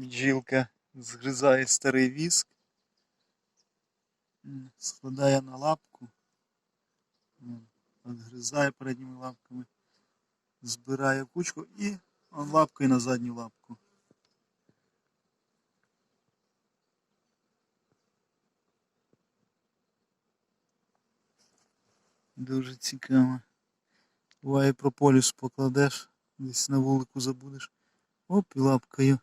Бджілка згризає старий віск, складає на лапку, відгризає передніми лапками, збирає кучку і лапкою на задню лапку. Дуже цікаво. Буває прополіс покладеш, десь на вулику забудеш. Оп, і лапкою.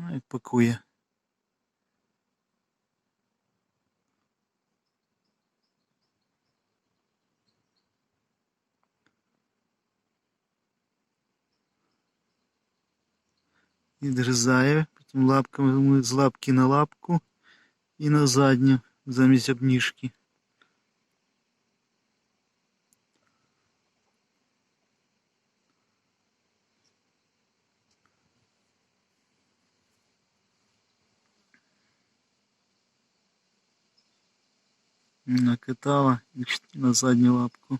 Ну і пакує. Відрізає, потім лапками з лапки на лапку і на задню замість обніжки. Накатала і на задню лапку.